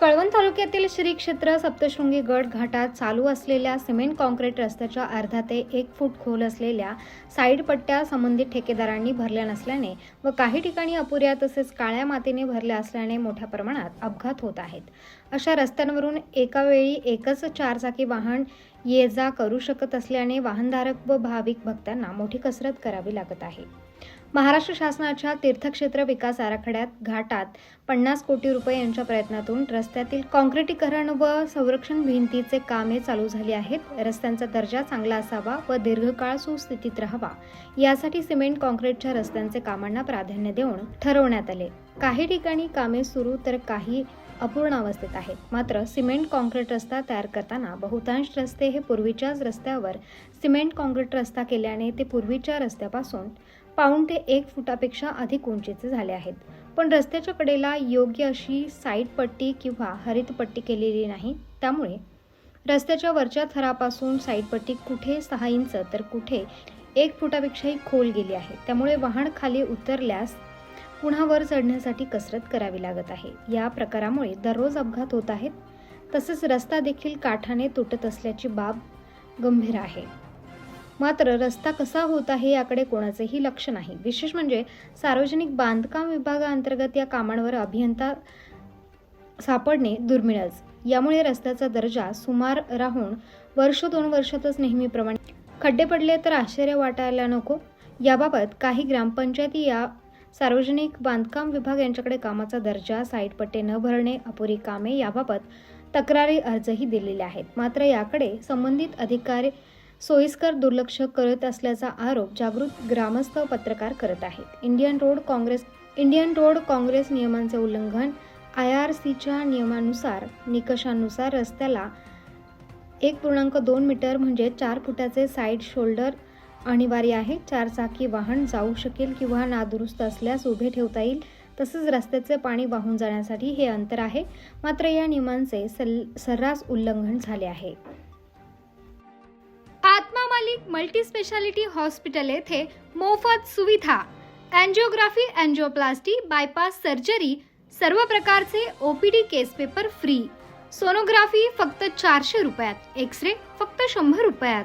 कळवण तालुक्यातील श्री क्षेत्र सप्तशृंगी गड घाटात चालू असलेल्या सिमेंट कॉन्क्रीट रस्त्याच्या अर्धा ते एक फूट खोल असलेल्या साईड पट्ट्या संबंधित ठेकेदारांनी भरल्या नसल्याने व काही ठिकाणी अपुऱ्या तसेच काळ्या मातीने भरल्या असल्याने मोठ्या प्रमाणात अपघात होत आहेत. अशा रस्त्यांवरून एकावेळी एकच चारचाकी वाहन ये जा करू शकत असल्याने वाहनधारक व भाविक भक्तांना मोठी कसरत करावी लागत आहे. महाराष्ट्र शासनाच्या तीर्थक्षेत्र विकास आराखड्यात घाटात पन्नास कोटी रुपये यांच्या प्रयत्नातून रस्त्यातील काँक्रिटीकरण व संरक्षण भिंतीचे कामे चालू झाली आहेत. रस्त्यांचा दर्जा चांगला असावा व दीर्घकाळ सुस्थितीत राहावा. यासाठी सिमेंट काँक्रीटच्या रस्त्यांचे कामांना प्राधान्य देऊन ठरवण्यात आले. काही ठिकाणी कामे सुरू तर काही अपूर्ण अवस्थेत आहेत मात्र सिमेंट काँक्रीट रस्ता तयार करताना बहुतांश रस्ते हे पूर्वीच्याच रस्त्यावर सिमेंट काँक्रीट रस्ता केल्याने ते पूर्वीच्या रस्त्यापासून पाऊण ते एक फुटापेक्षा अधिक उंचीचे झाले आहेत. पण रस्त्याच्या कडेला योग्य अशी साईड पट्टी किंवा हरित पट्टी केलेली नाही. त्यामुळे रस्त्याच्या वरच्या थरापासून साईड पट्टी कुठे सहा इंच तर कुठे एक फुटापेक्षाही खोल गेली आहे. त्यामुळे वाहन खाली उतरल्यास पुन्हा वर चढण्यासाठी कसरत करावी लागत आहे. या प्रकारामुळे दररोज अपघात होत आहेत. तसेच रस्ता देखील काठाने तुटत असल्याची बाब गंभीर आहे. मात्र रस्ता कसा होत आहे याकडे कोणाचेही लक्ष नाही. विशेष म्हणजे सार्वजनिक बांधकाम विभागाअंतर्गत या कामांवर अभियंता सापडणे दुर्मिळच. यामुळे रस्त्याचा दर्जा सुमार राहून वर्ष दोन वर्षातच नेहमीप्रमाणे खड्डे पडले तर आश्चर्य वाटायला नको. याबाबत काही ग्रामपंचायती या सार्वजनिक बांधकाम विभाग यांच्याकडे कामाचा दर्जा साईटपट्टे न भरणे अपुरी कामे याबाबत तक्रारी अर्जही दिलेले आहेत. मात्र याकडे संबंधित अधिकारी सोयीस्कर दुर्लक्ष करत असल्याचा आरोप जागृत ग्रामस्थ पत्रकार करत आहेत. Indian road congress Indian road congress नियमांचे उल्लंघन आय आर सीच्या नियमानुसार निकषानुसार रस्त्याला एक पूर्णांक दोन मीटर म्हणजे चार फुटाचे साईड शोल्डर अनिवार्य आहे. चारचाकी वाहन जाऊ शकेल किंवा नादुरुस्त असल्यास उभे ठेवता येईल. तसंच रस्त्याचे पाणी वाहून जाण्यासाठी हे अंतर आहे. मात्र या नियमांचे सल सर्रास उल्लंघन झाले आहे. आत्मा मालिक मल्टी स्पेशालिटी हॉस्पिटल येथे मोफत सुविधा. अँजिओग्राफी अँजिओप्लास्टी बायपास सर्जरी सर्व प्रकारचे OPD case paper free. Sonography फक्त चारशे रुपयात. एक्स रे फक्त शंभर रुपयात.